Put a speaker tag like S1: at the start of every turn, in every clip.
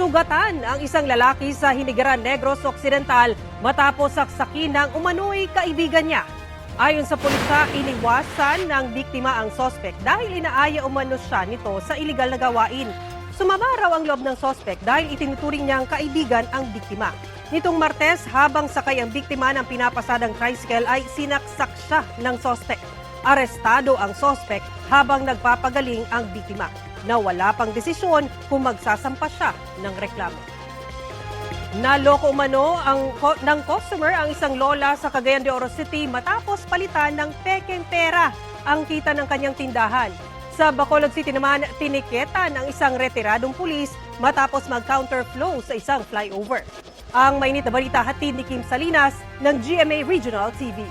S1: Nasugatan ang isang lalaki sa Hinigaran Negros Occidental matapos saksakin ng umano'y kaibigan niya. Ayon sa pulisa, iniwasan ng biktima ang sospek dahil inaaya umano siya nito sa iligal na gawain. Sumama raw ang loob ng sospek dahil itinuturing niyang kaibigan ang biktima. Nitong Martes, habang sakay ang biktima ng pinapasadang tricycle ay sinaksak siya ng sospek. Arestado ang sospek habang nagpapagaling ang biktima na wala pang desisyon kung magsasampa siya ng reklamo. Naloko umano ang, ng customer ang isang lola sa Cagayan de Oro City matapos palitan ng pekeng pera ang kita ng kanyang tindahan. Sa Bacolod City naman, tiniketan ang isang retiradong pulis matapos mag-counterflow sa isang flyover. Ang mainit na balita hatid ni Kim Salinas ng GMA Regional TV.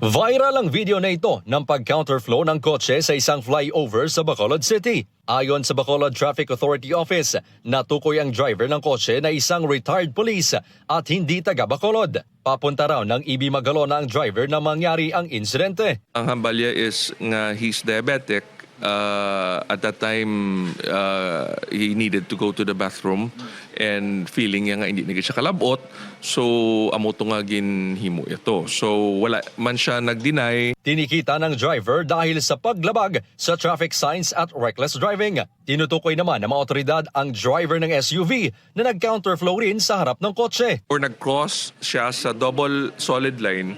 S2: Viral ang video na ito ng pag-counterflow ng kotse sa isang flyover sa Bacolod City. Ayon sa Bacolod Traffic Authority Office, natukoy ang driver ng kotse na isang retired police at hindi taga Bacolod. Papunta raw ng EB Magalona ang driver na mangyari ang insidente.
S3: Ang hambalya is nga he's diabetic. Uh, at that time, uh, he needed to go to the bathroom and feeling niya nga hindi na siya kalabot. So, amo to nga ginhimo ito. So, wala man siya nag-deny.
S2: Tinikita ng driver dahil sa paglabag sa traffic signs at reckless driving. Tinutukoy naman ng mga otoridad ang driver ng SUV na nag-counterflow rin sa harap ng kotse.
S3: Or nag-cross siya sa double solid line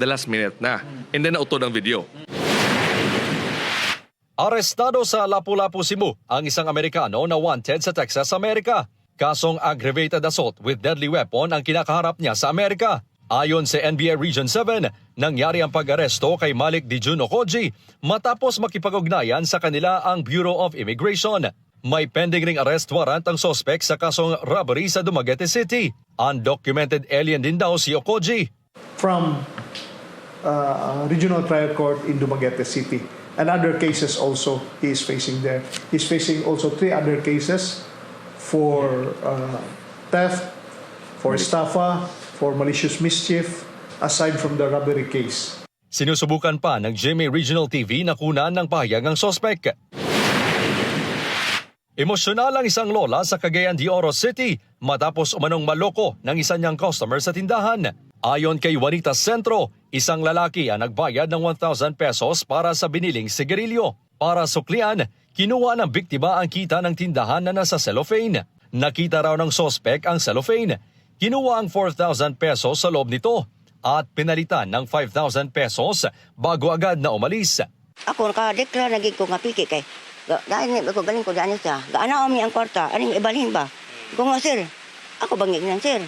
S3: the last minute na. And then, auto ng video.
S2: Arestado sa Lapu-Lapu, Cebu ang isang Amerikano na wanted sa Texas, Amerika. Kasong aggravated assault with deadly weapon ang kinakaharap niya sa Amerika. Ayon sa NBA Region 7, nangyari ang pag-aresto kay Malik Dijun Okoji matapos makipag-ugnayan sa kanila ang Bureau of Immigration. May pending ring arrest warrant ang sospek sa kasong robbery sa Dumaguete City. Undocumented alien din daw si Okoji.
S4: from uh, Regional Trial Court in Dumaguete City. And other cases also he is facing there. He's facing also three other cases for uh, theft, for estafa, for malicious mischief, aside from the robbery case.
S2: Sinusubukan pa ng GMA Regional TV na kunan ng pahayag ang sospek. Emosyonal ang isang lola sa Cagayan de Oro City matapos umanong maloko ng isa niyang customer sa tindahan. Ayon kay Juanita Centro, isang lalaki ang nagbayad ng 1,000 pesos para sa biniling sigarilyo. Para suklian, kinuha ng biktima ang kita ng tindahan na nasa cellophane. Nakita raw ng sospek ang cellophane. Kinuha ang 4,000 pesos sa loob nito at pinalitan ng 5,000 pesos bago agad na umalis.
S5: Ako nakadeklara lagi ko nga piki kay dahil nga ako galing ko daan siya. Gaana mi ang kwarta, ani ibalhin ba? Ko nga sir, ako bangig nan sir.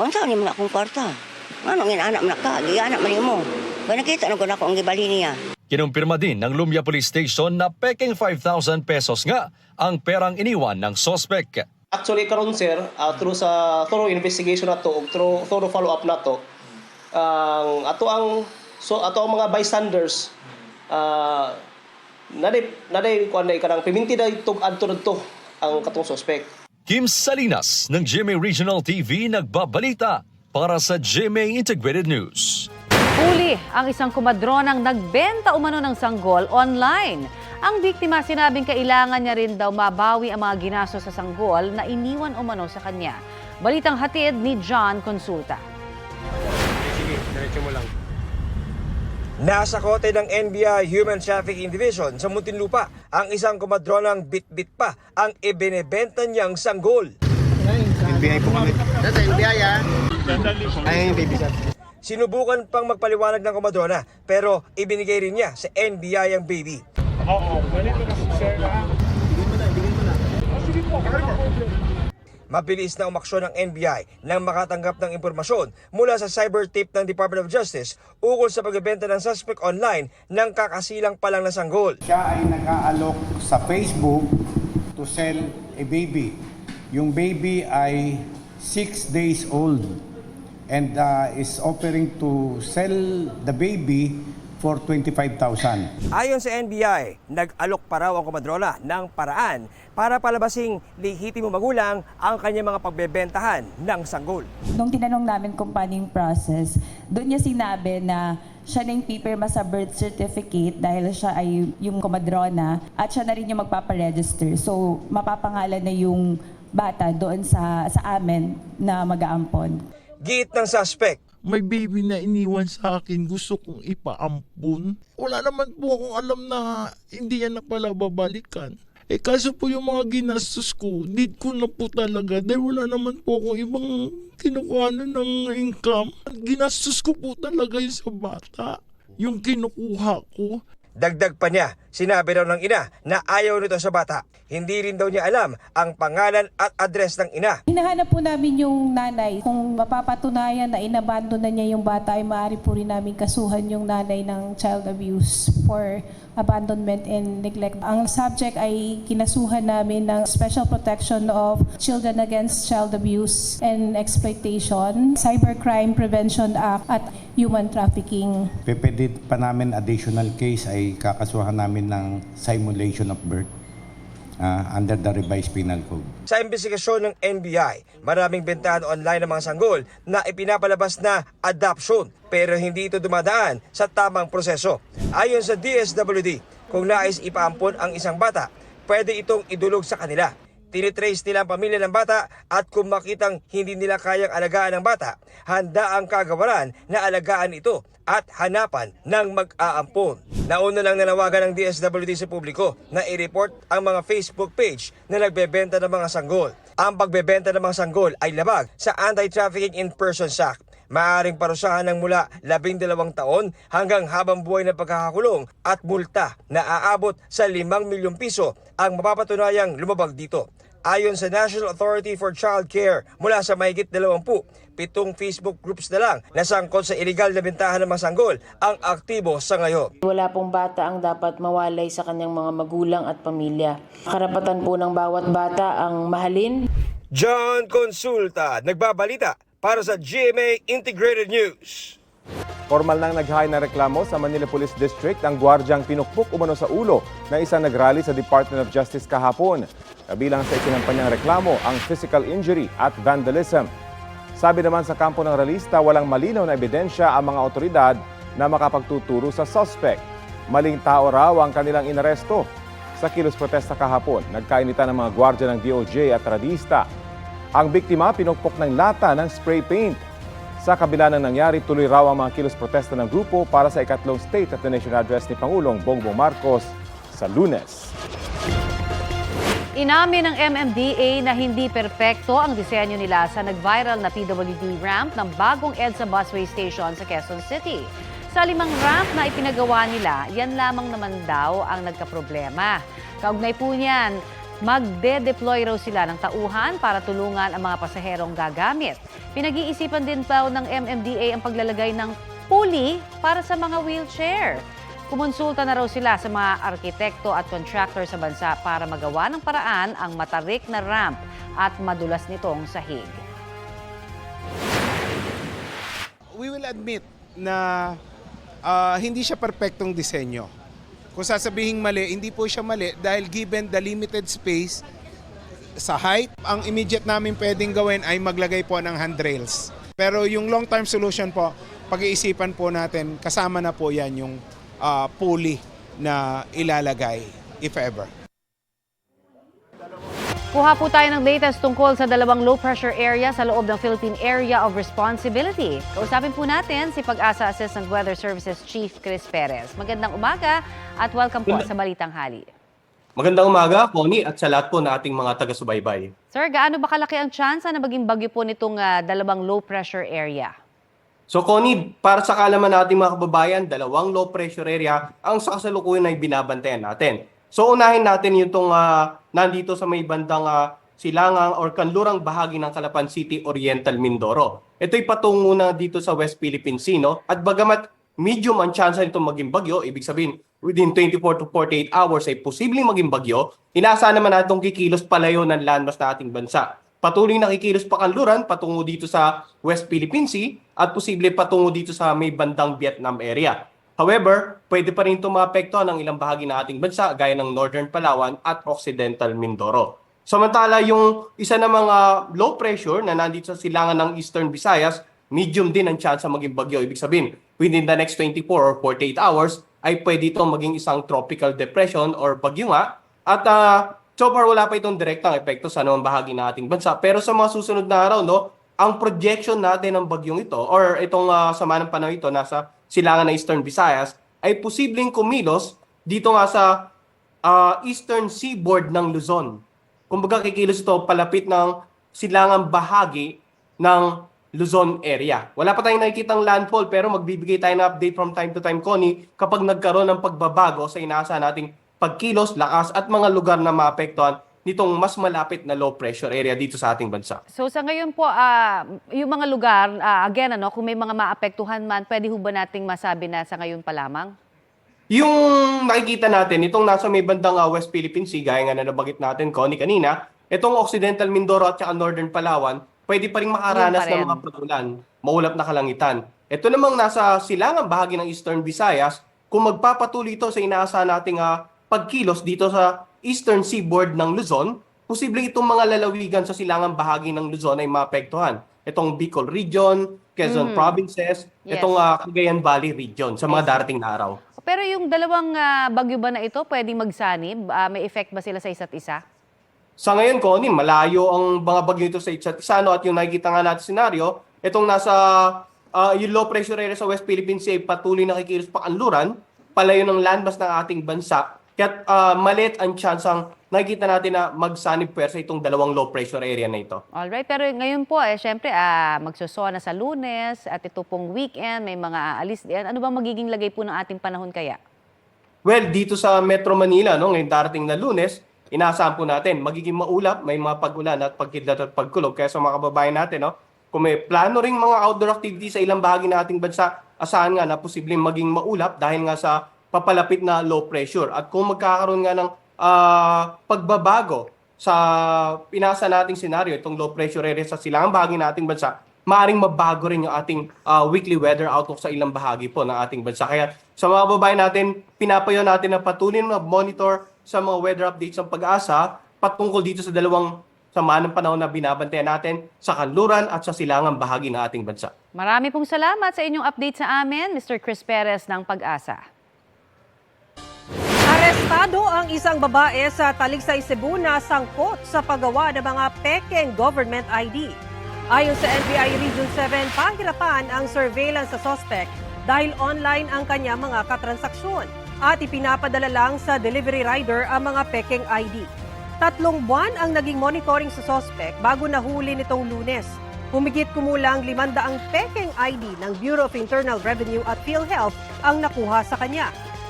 S5: Bangsa ni mo na akong kwarta. Ano ngin anak man ka, di anak man mo. Ba nakita na ko na ako ang gibalhin niya.
S2: Kinumpirma din ng Lumia Police Station na peking 5,000 pesos nga ang perang iniwan ng sospek.
S6: Actually karon sir, uh, through sa thorough investigation na to, ug through thorough follow up na to, ang ato ang so ato ang mga bystanders uh, naday naday kuan day kanang piminti day tug adto to ang katong suspect.
S2: Kim Salinas ng GMA Regional TV nagbabalita para sa GMA Integrated News.
S7: Huli ang isang kumadronang nagbenta umano ng sanggol online. Ang biktima sinabing kailangan niya rin daw mabawi ang mga ginastos sa sanggol na iniwan umano sa kanya. Balitang hatid ni John Consulta.
S8: Nasa kote ng NBI Human Trafficking Division sa Muntinlupa ang isang kumadronang bit-bit pa ang ibinebenta niyang sanggol. Sinubukan pang magpaliwanag ng kumadrona pero ibinigay rin niya sa NBI ang baby. Mabilis na umaksyon ng NBI nang makatanggap ng impormasyon mula sa cyber tip ng Department of Justice ukol sa pagbebenta ng suspect online ng kakasilang palang na sanggol.
S9: siya ay nag-aalok sa Facebook to sell a baby. Yung baby ay 6 days old and uh, is offering to sell the baby for 25,000.
S8: Ayon sa NBI, nag-alok pa raw ang kumadrona ng paraan para palabasing lihitimo magulang ang kanyang mga pagbebentahan ng sanggol.
S10: Nung tinanong namin kung paano yung process, doon niya sinabi na siya na yung pipirma sa birth certificate dahil siya ay yung komadrona at siya na rin yung magpaparegister. So, mapapangalan na yung bata doon sa, sa amin na mag-aampon.
S8: Giit ng suspect,
S11: may baby na iniwan sa akin, gusto kong ipaampun. Wala naman po akong alam na hindi yan na pala babalikan. Eh kaso po yung mga ginastos ko, need ko na po talaga dahil wala naman po akong ibang kinukuha ng income. Ginastos ko po talaga yun sa bata. Yung kinukuha ko.
S8: Dagdag pa niya, sinabi raw ng ina na ayaw nito sa bata. Hindi rin daw niya alam ang pangalan at address ng ina.
S10: Hinahanap po namin yung nanay. Kung mapapatunayan na inabandon na niya yung bata, ay maaari po rin namin kasuhan yung nanay ng child abuse for abandonment and neglect. Ang subject ay kinasuhan namin ng Special Protection of Children Against Child Abuse and Exploitation, Cybercrime Prevention Act at Human Trafficking.
S9: Pipedit pa namin additional case ay kakasuhan namin ng simulation of birth ah, under the revised penal code.
S8: Sa investigasyon ng NBI, maraming bentahan online ng mga sanggol na ipinapalabas na adoption pero hindi ito dumadaan sa tamang proseso. Ayon sa DSWD, kung nais ipaampon ang isang bata, pwede itong idulog sa kanila. Tinitrace nila ang pamilya ng bata at kung makitang hindi nila kayang alagaan ng bata, handa ang kagawaran na alagaan ito at hanapan ng mag-aampon. Nauna lang nanawagan ng DSWD sa publiko na i-report ang mga Facebook page na nagbebenta ng mga sanggol. Ang pagbebenta ng mga sanggol ay labag sa Anti-Trafficking in Persons Act. Maaring parusahan ng mula 12 taon hanggang habang buhay na pagkakakulong at multa na aabot sa 5 milyong piso ang mapapatunayang lumabag dito. Ayon sa National Authority for Child Care, mula sa mahigit 20, pitong Facebook groups na lang na sangkot sa illegal na bentahan ng mga sanggol ang aktibo sa ngayon.
S12: Wala pong bata ang dapat mawalay sa kanyang mga magulang at pamilya. Karapatan po ng bawat bata ang mahalin,
S8: John Consulta, nagbabalita para sa GMA Integrated News.
S13: Formal nang naghahay na reklamo sa Manila Police District ang gwardyang pinukpok umano sa ulo na isang nagrally sa Department of Justice kahapon. Kabilang sa ikinampanyang reklamo ang physical injury at vandalism. Sabi naman sa kampo ng realista, walang malinaw na ebidensya ang mga otoridad na makapagtuturo sa suspect. Maling tao raw ang kanilang inaresto. Sa kilos protesta kahapon, nagkainitan ng mga gwardya ng DOJ at radista. Ang biktima pinukpok ng lata ng spray paint. Sa kabila ng nangyari, tuloy raw ang mga kilos protesta ng grupo para sa ikatlong State of the Nation address ni Pangulong Bongbong Marcos sa lunes.
S7: Inamin ng MMDA na hindi perpekto ang disenyo nila sa nag-viral na PWD ramp ng bagong EDSA busway station sa Quezon City. Sa limang ramp na ipinagawa nila, yan lamang naman daw ang nagkaproblema. Kaugnay po niyan, magde-deploy raw sila ng tauhan para tulungan ang mga pasaherong gagamit. Pinag-iisipan din daw ng MMDA ang paglalagay ng pulley para sa mga wheelchair. Kumonsulta na raw sila sa mga arkitekto at contractor sa bansa para magawa ng paraan ang matarik na ramp at madulas nitong sahig.
S14: we will admit na ah, hindi siya perpektong disenyo. Kung sasabihin mali, hindi po siya mali dahil given the limited space sa height, ang immediate namin pwedeng gawin ay maglagay po ng handrails. Pero yung long-term solution po, pag-iisipan po natin, kasama na po yan yung ah, pulley na ilalagay, if ever.
S7: Kuha po tayo ng latest tungkol sa dalawang low pressure area sa loob ng Philippine Area of Responsibility. Kausapin po natin si Pag-asa Assistant Weather Services Chief Chris Perez. Magandang umaga at welcome po sa Balitang Hali.
S6: Magandang umaga, Connie, at sa lahat po na ating mga taga-subaybay.
S7: Sir, gaano ba kalaki ang tsansa na maging bagyo po nitong ah, dalawang low pressure area?
S6: So Connie, para sa kalaman nating mga kababayan, dalawang low pressure area ang sa kasalukuyan ay binabantayan natin. So unahin natin yung tong ah, nandito sa may bandang ah, silangang or kanlurang bahagi ng Calapan City, Oriental Mindoro. Ito'y patungo na dito sa West Philippine Sea, no? At bagamat medium ang chance nito maging bagyo, ibig sabihin within 24 to 48 hours ay posibleng maging bagyo, inaasahan naman natin kikilos palayo ng landmass na ating bansa. Patuloy na kikilos pa kanluran patungo dito sa West Philippine Sea at posible patungo dito sa may bandang Vietnam area. However, pwede pa rin ito maapektuhan ng ilang bahagi ng ating bansa gaya ng Northern Palawan at Occidental Mindoro. Samantala, yung isa na mga low pressure na nandito sa silangan ng Eastern Visayas, medium din ang chance maging bagyo. Ibig sabihin, within the next 24 or 48 hours, ay pwede itong maging isang tropical depression or bagyo nga. At ah, so far wala pa itong direktang epekto sa anumang bahagi ng ating bansa. Pero sa mga susunod na araw, no, ang projection natin ng bagyong ito or itong uh, sama ng panahon ito nasa silangan ng Eastern Visayas ay posibleng kumilos dito nga sa ah, eastern seaboard ng Luzon. Kumbaga kikilos ito palapit ng silangang bahagi ng Luzon area. Wala pa tayong nakikitang landfall pero magbibigay tayo ng update from time to time, Connie, kapag nagkaroon ng pagbabago sa inaasahan nating pagkilos, lakas at mga lugar na maapektuhan nitong mas malapit na low pressure area dito sa ating bansa.
S7: So sa ngayon po, ah, yung mga lugar, ah, again, ano, kung may mga maapektuhan man, pwede ho ba nating masabi na sa ngayon pa lamang?
S6: Yung nakikita natin, itong nasa may bandang uh, West Philippine Sea, gaya nga na nabanggit natin, Connie, kanina, itong Occidental Mindoro at saka Northern Palawan, pwede pa rin makaranas
S7: pa rin.
S6: ng mga pagulan, maulap na kalangitan. Ito namang nasa silangang bahagi ng Eastern Visayas, kung magpapatuloy ito sa inaasahan nating uh, pagkilos dito sa Eastern Seaboard ng Luzon, posibleng itong mga lalawigan sa silangang bahagi ng Luzon ay maapektuhan. Itong Bicol Region, Quezon
S7: Mm.
S6: Provinces,
S7: Yes.
S6: itong uh, Cagayan Valley Region sa mga darating na araw.
S7: Pero yung dalawang ah, bagyo ba na ito, pwedeng magsanib? Ah, may effect ba sila sa isa't isa?
S6: Sa ngayon, Connie, malayo ang mga bagyo ito sa isa't isa. No? At yung nakikita nga natin senaryo, itong nasa ah, yung low pressure area sa West Philippine Sea ay patuloy na kikilos pa kanluran, palayo ng landmass ng ating bansa. Kaya uh, maliit ang chance ang nakikita natin na magsanib pwersa itong dalawang low pressure area na ito.
S7: Alright, pero ngayon po, eh, syempre, ah, magsosona sa lunes at ito pong weekend, may mga aalis din. Ano ba magiging lagay po ng ating panahon kaya?
S6: Well, dito sa Metro Manila, no, ngayong darating na lunes, inaasahan po natin, magiging maulap, may mga pag-ulan at pagkidlat at pagkulog. Kaya sa mga kababayan natin, no, kung may plano ring mga outdoor activities sa ilang bahagi ng ating bansa, asahan nga na posibleng maging maulap dahil nga sa papalapit na low pressure. At kung magkakaroon nga ng ah, pagbabago sa pinasa nating senaryo, itong low pressure area sa silangang bahagi ng ating bansa, maaring mabago rin yung ating ah, weekly weather outlook sa ilang bahagi po ng ating bansa. Kaya sa mga babae natin, pinapayo natin na patuloy na monitor sa mga weather updates ng pag-asa patungkol dito sa dalawang sama ng panahon na binabantayan natin sa kanluran at sa silangang bahagi ng ating bansa.
S7: Marami pong salamat sa inyong update sa amin, Mr. Chris Perez ng Pag-asa.
S1: Ang isang babae sa Taligsay, Cebu na sangkot sa paggawa ng mga pekeng government ID. Ayon sa NBI Region 7, pahirapan ang surveillance sa suspect dahil online ang kanya mga katransaksyon at ipinapadala lang sa delivery rider ang mga pekeng ID. Tatlong buwan ang naging monitoring sa suspect bago nahuli nitong lunes. Humigit kumulang 500 pekeng ID ng Bureau of Internal Revenue at PhilHealth ang nakuha sa kanya.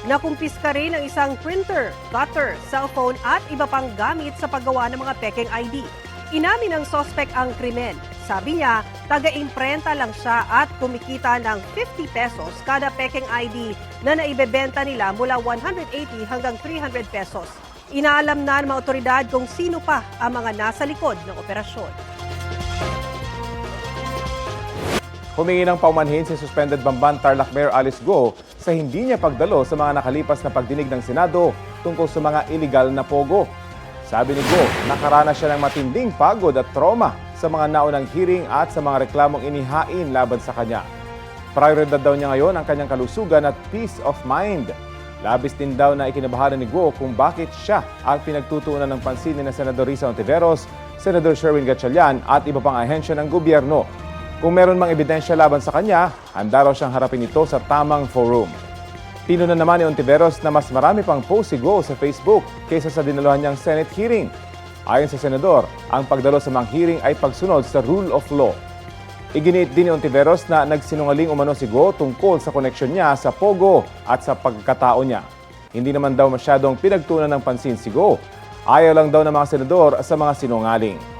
S1: Nakumpiska rin ang isang printer, cutter, cellphone at iba pang gamit sa paggawa ng mga pekeng ID. Inamin ng suspect ang krimen. Sabi niya, taga-imprenta lang siya at kumikita ng 50 pesos kada pekeng ID na naibebenta nila mula 180 hanggang 300 pesos. Inaalam na ng mga otoridad kung sino pa ang mga nasa likod ng operasyon.
S13: Humingi ng paumanhin si suspended Bamban Tarlac Mayor Alice Go sa hindi niya pagdalo sa mga nakalipas na pagdinig ng Senado tungkol sa mga illegal na pogo. Sabi ni Go, nakaranas siya ng matinding pagod at trauma sa mga naunang hearing at sa mga reklamong inihain laban sa kanya. Prioridad daw niya ngayon ang kanyang kalusugan at peace of mind. Labis din daw na ikinabahan ni Go kung bakit siya ang pinagtutuunan ng pansin ni na Senador Risa Ontiveros, Senador Sherwin Gatchalian at iba pang ahensya ng gobyerno. Kung meron mang ebidensya laban sa kanya, handa raw siyang harapin ito sa tamang forum. Tino na naman ni Ontiveros na mas marami pang post si Go sa Facebook kaysa sa dinaluhan niyang Senate hearing. Ayon sa Senador, ang pagdalo sa mga hearing ay pagsunod sa rule of law. Iginiit din ni Ontiveros na nagsinungaling umano si Go tungkol sa koneksyon niya sa Pogo at sa pagkatao niya. Hindi naman daw masyadong pinagtunan ng pansin si Go. Ayaw lang daw ng mga senador sa mga sinungaling.